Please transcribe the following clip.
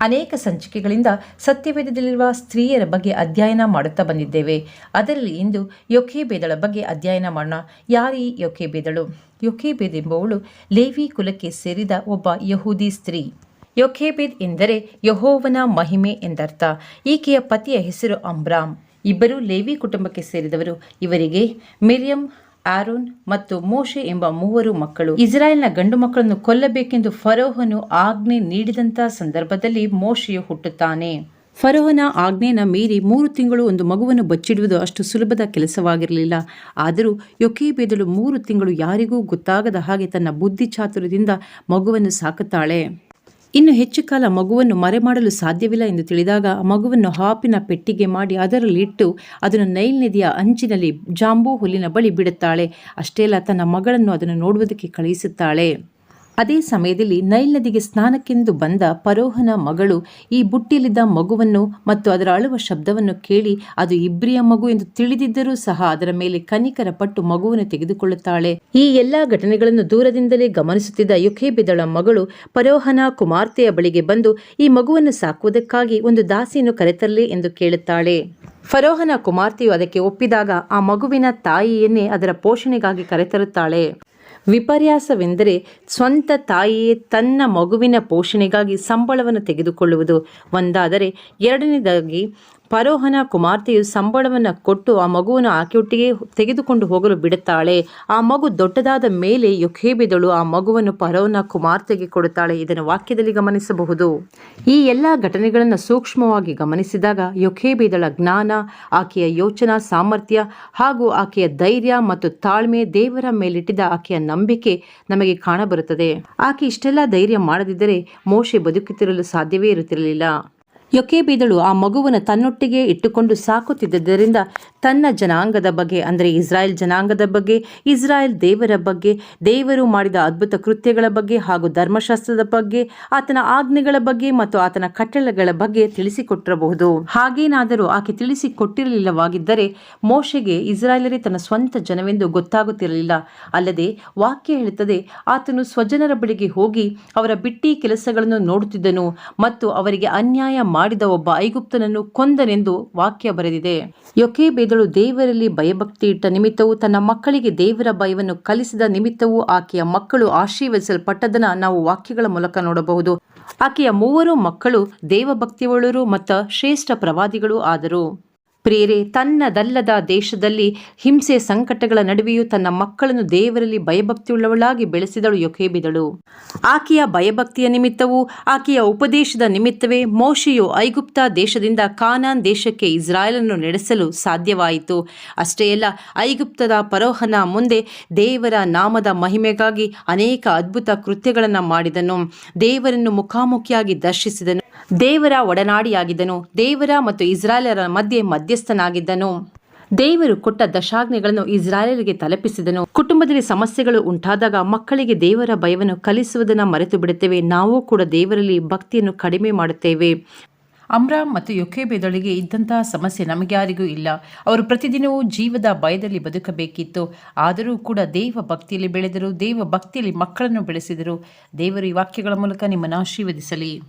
ಅನೇಕ ಸಂಚಿಕೆಗಳಿಂದ ಸತ್ಯವೇದದಲ್ಲಿರುವ ಸ್ತ್ರೀಯರ ಬಗ್ಗೆ ಅಧ್ಯಯನ ಮಾಡುತ್ತಾ ಬಂದಿದ್ದೇವೆ. ಅದರಲ್ಲಿ ಇಂದು ಯೊಖೇಬೇದಳ ಬಗ್ಗೆ ಅಧ್ಯಯನ ಮಾಡೋಣ. ಯಾರೀ ಯೊಖೇಬೇದಳು? ಯೊಖೇಬೇದ್ ಎಂಬುವಳು ಲೇವಿ ಕುಲಕ್ಕೆ ಸೇರಿದ ಒಬ್ಬ ಯಹೂದಿ ಸ್ತ್ರೀ. ಯೊಖೇಬೇದ್ ಎಂದರೆ ಯಹೋವನ ಮಹಿಮೆ ಎಂದರ್ಥ. ಈಕೆಯ ಪತಿಯ ಹೆಸರು ಅಂಬ್ರಾಮ್ ಇಬ್ಬರು ಲೇವಿ ಕುಟುಂಬಕ್ಕೆ ಸೇರಿದವರು. ಇವರಿಗೆ ಮಿರಿಯಂ ಆರೋನ್ ಮತ್ತು ಮೋಶೆ ಎಂಬ ಮೂವರು ಮಕ್ಕಳು. ಇಸ್ರಾಯೇಲ್ನ ಗಂಡು ಮಕ್ಕಳನ್ನು ಕೊಲ್ಲಬೇಕೆಂದು ಫರೋಹನು ಆಜ್ಞೆ ನೀಡಿದಂತಹ ಸಂದರ್ಭದಲ್ಲಿ ಮೋಶೆಯು ಹುಟ್ಟುತ್ತಾನೆ. ಫರೋಹನ ಆಜ್ಞೆನ ಮೀರಿ ಮೂರು ತಿಂಗಳು ಒಂದು ಮಗುವನ್ನು ಬಚ್ಚಿಡುವುದು ಅಷ್ಟು ಸುಲಭದ ಕೆಲಸವಾಗಿರಲಿಲ್ಲ. ಆದರೂ ಯೊಕೇಬೇದಳು ಮೂರು ತಿಂಗಳು ಯಾರಿಗೂ ಗೊತ್ತಾಗದ ಹಾಗೆ ತನ್ನ ಬುದ್ಧಿ ಚಾತುರ್ಯದಿಂದ ಮಗುವನ್ನು ಸಾಕುತ್ತಾಳೆ. ಇನ್ನು ಹೆಚ್ಚು ಕಾಲ ಮಗುವನ್ನು ಮರೆಮಾಡಲು ಸಾಧ್ಯವಿಲ್ಲ ಎಂದು ತಿಳಿದಾಗ ಮಗುವನ್ನು ಹಾಪಿನ ಪೆಟ್ಟಿಗೆ ಮಾಡಿ ಅದರಲ್ಲಿಟ್ಟು ಅದನ್ನು ನೈಲ್ ನದಿಯ ಅಂಚಿನಲ್ಲಿ ಜಾಂಬೂ ಹುಲ್ಲಿನ ಬಳಿ ಬಿಡುತ್ತಾಳೆ. ಅಷ್ಟೇ ಅಲ್ಲ, ತನ್ನ ಮಗಳನ್ನು ಅದನ್ನು ನೋಡುವುದಕ್ಕೆ ಕಳುಹಿಸುತ್ತಾಳೆ. ಅದೇ ಸಮಯದಲ್ಲಿ ನೈಲ್ ನದಿಗೆ ಸ್ನಾನಕ್ಕೆಂದು ಬಂದ ಪರೋಹನ ಮಗಳು ಈ ಬುಟ್ಟಿಯಲ್ಲಿದ್ದ ಮಗುವನ್ನು ಮತ್ತು ಅದರ ಅಳುವ ಶಬ್ದವನ್ನು ಕೇಳಿ ಅದು ಇಬ್ರಿಯ ಮಗು ಎಂದು ತಿಳಿದಿದ್ದರೂ ಸಹ ಅದರ ಮೇಲೆ ಕನಿಕರ ಪಟ್ಟು ಮಗುವನ್ನು ತೆಗೆದುಕೊಳ್ಳುತ್ತಾಳೆ. ಈ ಎಲ್ಲಾ ಘಟನೆಗಳನ್ನು ದೂರದಿಂದಲೇ ಗಮನಿಸುತ್ತಿದ್ದ ಯುಖೇಬಿದಳ ಮಗಳು ಪರೋಹನ ಕುಮಾರ್ತೆಯ ಬಳಿಗೆ ಬಂದು ಈ ಮಗುವನ್ನು ಸಾಕುವುದಕ್ಕಾಗಿ ಒಂದು ದಾಸಿಯನ್ನು ಕರೆತರಲಿ ಎಂದು ಕೇಳುತ್ತಾಳೆ. ಫರೋಹನ ಕುಮಾರ್ತೆಯು ಅದಕ್ಕೆ ಒಪ್ಪಿದಾಗ ಆ ಮಗುವಿನ ತಾಯಿಯನ್ನೇ ಅದರ ಪೋಷಣೆಗಾಗಿ ಕರೆತರುತ್ತಾಳೆ. ವಿಪರ್ಯಾಸವೆಂದರೆ ಸ್ವಂತ ತಾಯಿಯೇ ತನ್ನ ಮಗುವಿನ ಪೋಷಣೆಗಾಗಿ ಸಂಬಳವನ್ನು ತೆಗೆದುಕೊಳ್ಳುವುದು. ಒಂದಾದರೆ ಎರಡನೇದಾಗಿ ಪರೋಹನ ಕುಮಾರ್ತೆಯು ಸಂಬಳವನ್ನು ಕೊಟ್ಟು ಆ ಮಗುವನ್ನು ಆಕೆಯೊಟ್ಟಿಗೆ ತೆಗೆದುಕೊಂಡು ಹೋಗಲು ಬಿಡುತ್ತಾಳೆ. ಆ ಮಗು ದೊಡ್ಡದಾದ ಮೇಲೆ ಯೊಖೇಬೆದಳು ಆ ಮಗುವನ್ನು ಪರೋಹನ ಕುಮಾರ್ತೆಗೆ ಕೊಡುತ್ತಾಳೆ. ಇದನ್ನು ವಾಕ್ಯದಲ್ಲಿ ಗಮನಿಸಬಹುದು. ಈ ಎಲ್ಲ ಘಟನೆಗಳನ್ನು ಸೂಕ್ಷ್ಮವಾಗಿ ಗಮನಿಸಿದಾಗ ಯೊಖೇಬೆದಳ ಜ್ಞಾನ, ಆಕೆಯ ಯೋಚನಾ ಸಾಮರ್ಥ್ಯ ಹಾಗೂ ಆಕೆಯ ಧೈರ್ಯ ಮತ್ತು ತಾಳ್ಮೆ ದೇವರ ಮೇಲಿಟ್ಟಿದ್ದ ಆಕೆಯ ನಂಬಿಕೆ ನಮಗೆ ಕಾಣಬರುತ್ತದೆ. ಆಕೆ ಇಷ್ಟೆಲ್ಲ ಧೈರ್ಯ ಮಾಡದಿದ್ದರೆ ಮೋಶೆ ಬದುಕುತ್ತಿರಲು ಸಾಧ್ಯವೇ ಇರುತ್ತಿರಲಿಲ್ಲ. ಯೊಕೇಬೀದಳು ಆ ಮಗುವನ್ನು ತನ್ನೊಟ್ಟಿಗೆ ಇಟ್ಟುಕೊಂಡು ಸಾಕುತ್ತಿದ್ದರಿಂದ ತನ್ನ ಜನಾಂಗದ ಬಗ್ಗೆ, ಅಂದರೆ ಇಸ್ರಾಯೇಲ್ ಜನಾಂಗದ ಬಗ್ಗೆ, ಇಸ್ರಾಯೇಲ್ ದೇವರ ಬಗ್ಗೆ, ದೇವರು ಮಾಡಿದ ಅದ್ಭುತ ಕೃತ್ಯಗಳ ಬಗ್ಗೆ ಹಾಗೂ ಧರ್ಮಶಾಸ್ತ್ರದ ಬಗ್ಗೆ, ಆತನ ಆಜ್ಞೆಗಳ ಬಗ್ಗೆ ಮತ್ತು ಆತನ ಕಟ್ಟಳೆಗಳ ಬಗ್ಗೆ ತಿಳಿಸಿಕೊಟ್ಟಿರಬಹುದು. ಹಾಗೇನಾದರೂ ಆಕೆ ತಿಳಿಸಿಕೊಟ್ಟಿರಲಿಲ್ಲವಾಗಿದ್ದರೆ ಮೋಶೆಗೆ ಇಸ್ರಾಯೇಲರೇ ತನ್ನ ಸ್ವಂತ ಜನವೆಂದು ಗೊತ್ತಾಗುತ್ತಿರಲಿಲ್ಲ. ಅಲ್ಲದೆ ವಾಕ್ಯ ಹೇಳುತ್ತದೆ, ಆತನು ಸ್ವಜನರ ಬಳಿಗೆ ಹೋಗಿ ಅವರ ಬಿಟ್ಟಿ ಕೆಲಸಗಳನ್ನು ನೋಡುತ್ತಿದ್ದನು ಮತ್ತು ಅವರಿಗೆ ಅನ್ಯಾಯ ಮಾಡಿದ ಒಬ್ಬ ಐಗುಪ್ತನನ್ನು ಕೊಂದನೆಂದು ವಾಕ್ಯ ಬರೆದಿದೆ. ಯೊಕೇಬೇದಳು ದೇವರಲ್ಲಿ ಭಯಭಕ್ತಿ ಇಟ್ಟ ನಿಮಿತ್ತವೂ ತನ್ನ ಮಕ್ಕಳಿಗೆ ದೇವರ ಭಯವನ್ನು ಕಲಿಸಿದ ನಿಮಿತ್ತವೂ ಆಕೆಯ ಮಕ್ಕಳು ಆಶೀರ್ವದಿಸಲ್ಪಟ್ಟದನ್ನ ನಾವು ವಾಕ್ಯಗಳ ಮೂಲಕ ನೋಡಬಹುದು. ಆಕೆಯ ಮೂವರು ಮಕ್ಕಳು ದೇವಭಕ್ತಿಯೊಳರು ಮತ್ತು ಶ್ರೇಷ್ಠ ಪ್ರವಾದಿಗಳು ಆದರು. ಪ್ರಿಯರೇ ತನ್ನದಲ್ಲದ ದೇಶದಲ್ಲಿ ಹಿಂಸೆ ಸಂಕಟಗಳ ನಡುವೆಯೂ ತನ್ನ ಮಕ್ಕಳನ್ನು ದೇವರಲ್ಲಿ ಭಯಭಕ್ತಿಯುಳ್ಳವಳಾಗಿ ಬೆಳೆಸಿದಳು ಯೊಕೇಬಿದಳು. ಆಕೆಯ ಭಯಭಕ್ತಿಯ ನಿಮಿತ್ತವೂ ಆಕೆಯ ಉಪದೇಶದ ನಿಮಿತ್ತವೇ ಮೋಶೆಯು ಐಗುಪ್ತ ದೇಶದಿಂದ ಕಾನಾನ್ ದೇಶಕ್ಕೆ ಇಸ್ರಾಯೇಲನ್ನು ನಡೆಸಲು ಸಾಧ್ಯವಾಯಿತು. ಅಷ್ಟೇ ಅಲ್ಲ, ಐಗುಪ್ತದ ಪರೋಹನ ಮುಂದೆ ದೇವರ ನಾಮದ ಮಹಿಮೆಗಾಗಿ ಅನೇಕ ಅದ್ಭುತ ಕೃತ್ಯಗಳನ್ನು ಮಾಡಿದನು. ದೇವರನ್ನು ಮುಖಾಮುಖಿಯಾಗಿ ದರ್ಶಿಸಿದನು. ದೇವರ ಒಡನಾಡಿಯಾಗಿದ್ದನು. ದೇವರ ಮತ್ತು ಇಸ್ರಾಯೇಲರ ಮಧ್ಯೆ ಮಧ್ಯಸ್ಥನಾಗಿದ್ದನು ದೇವರು ಕೊಟ್ಟ ದಶಾಜ್ಞೆಗಳನ್ನು ಇಸ್ರಾಯೇಲ್ಗೆ ತಲುಪಿಸಿದನು. ಕುಟುಂಬದಲ್ಲಿ ಸಮಸ್ಯೆಗಳು ಉಂಟಾದಾಗ ಮಕ್ಕಳಿಗೆ ದೇವರ ಭಯವನ್ನು ಕಲಿಸುವುದನ್ನು ಮರೆತು ಬಿಡುತ್ತೇವೆ ನಾವು ಕೂಡ ದೇವರಲ್ಲಿ ಭಕ್ತಿಯನ್ನು ಕಡಿಮೆ ಮಾಡುತ್ತೇವೆ. ಅಮ್ರಾಮ್ ಮತ್ತು ಯೊಕೇಬೆದಳಿಗೆ ಇದ್ದಂತಹ ಸಮಸ್ಯೆ ನಮಗ್ಯಾರಿಗೂ ಇಲ್ಲ. ಅವರು ಪ್ರತಿದಿನವೂ ಜೀವದ ಭಯದಲ್ಲಿ ಬದುಕಬೇಕಿತ್ತು. ಆದರೂ ಕೂಡ ದೇವ ಭಕ್ತಿಯಲ್ಲಿ ಬೆಳೆದರು. ದೇವ ಭಕ್ತಿಯಲ್ಲಿ ಮಕ್ಕಳನ್ನು ಬೆಳೆಸಿದರು. ದೇವರು ಈ ವಾಕ್ಯಗಳ ಮೂಲಕ ನಿಮ್ಮನ್ನು ಆಶೀರ್ವದಿಸಲಿ.